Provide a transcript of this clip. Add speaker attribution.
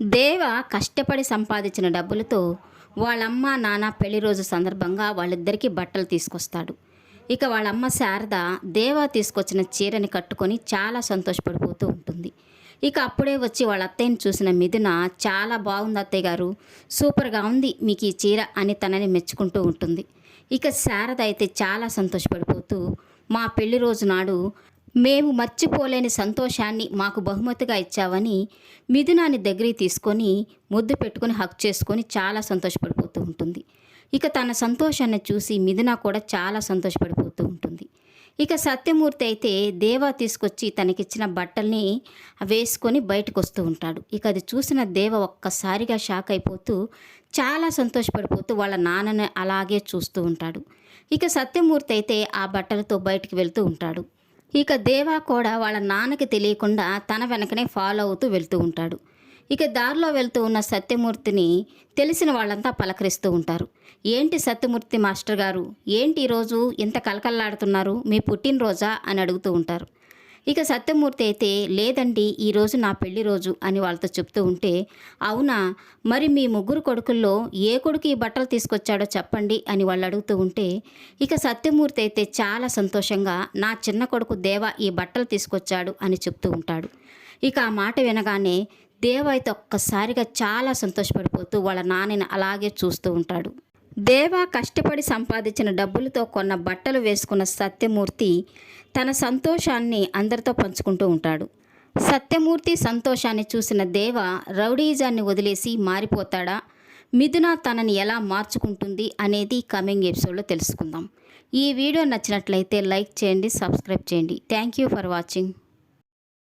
Speaker 1: దేవ కష్టపడి సంపాదించిన డబ్బులతో వాళ్ళమ్మ నాన్న పెళ్ళి రోజు సందర్భంగా వాళ్ళిద్దరికీ బట్టలు తీసుకొస్తాడు. ఇక వాళ్ళమ్మ శారద దేవ తీసుకొచ్చిన చీరని కట్టుకొని చాలా సంతోషపడిపోతూ ఉంటుంది. ఇక అప్పుడే వచ్చి వాళ్ళ అత్తయ్యని చూసిన మిథున చాలా బాగుంది అత్తయ్య గారు సూపర్గా ఉంది మీకు ఈ చీర అని తనని మెచ్చుకుంటూ ఉంటుంది. ఇక శారద అయితే చాలా సంతోషపడిపోతూ మా పెళ్ళి రోజు నాడు మేము మర్చిపోలేని సంతోషాన్ని మాకు బహుమతిగా ఇచ్చావని మిథునాన్ని దగ్గరికి తీసుకొని ముద్దు పెట్టుకొని హక్ చేసుకొని చాలా సంతోషపడిపోతూ ఉంటుంది. ఇక తన సంతోషాన్ని చూసి మిథున కూడా చాలా సంతోషపడిపోతూ ఉంటుంది. ఇక సత్యమూర్తి అయితే దేవా తీసుకొచ్చి తనకిచ్చిన బట్టల్ని వేసుకొని బయటకు వస్తూ ఉంటాడు. ఇక అది చూసిన దేవ ఒక్కసారిగా షాక్ అయిపోతూ చాలా సంతోషపడిపోతూ వాళ్ళ నాన్నని అలాగే చూస్తూ ఉంటాడు. ఇక సత్యమూర్తి అయితే ఆ బట్టలతో బయటికి వెళ్తూ ఉంటాడు. ఇక దేవా కూడా వాళ్ళ నాన్నకి తెలియకుండా తన వెనకనే ఫాలో అవుతూ వెళ్తూ ఉంటాడు. ఇక దారిలో వెళ్తూ ఉన్న సత్యమూర్తిని తెలిసిన వాళ్ళంతా పలకరిస్తూ ఉంటారు. ఏంటి సత్యమూర్తి మాస్టర్ గారు? ఏంటి ఈరోజు ఇంత కలకల్లాడుతున్నారు మీ పుట్టినరోజా? అని అడుగుతూ ఉంటారు. ఇక సత్యమూర్తి అయితే లేదండి ఈరోజు నా పెళ్ళి రోజు అని వాళ్ళతో చెప్తూ ఉంటే అవునా? మరి మీ ముగ్గురు కొడుకుల్లో ఏ కొడుకు ఈ బట్టలు తీసుకొచ్చాడో చెప్పండి అని వాళ్ళు అడుగుతూ ఉంటే ఇక సత్యమూర్తి అయితే చాలా సంతోషంగా నా చిన్న కొడుకు దేవ ఈ బట్టలు తీసుకొచ్చాడు అని చెప్తూ ఉంటాడు. ఇక ఆ మాట వినగానే దేవ అయితే ఒక్కసారిగా చాలా సంతోషపడిపోతూ వాళ్ళ నాన్నని అలాగే చూస్తూ ఉంటాడు. దేవా కష్టపడి సంపాదించిన డబ్బులతో కొన్న బట్టలు వేసుకున్న సత్యమూర్తి తన సంతోషాన్ని అందరితో పంచుకుంటూ ఉంటాడు. సత్యమూర్తి సంతోషాన్ని చూసిన దేవ రౌడీజాన్ని వదిలేసి మారిపోతాడా? మిథున తనని ఎలా మార్చుకుంటుంది అనేది కమింగ్ ఎపిసోడ్లో తెలుసుకుందాం. ఈ వీడియో నచ్చినట్లయితే లైక్ చేయండి సబ్స్క్రైబ్ చేయండి. Thank you for watching.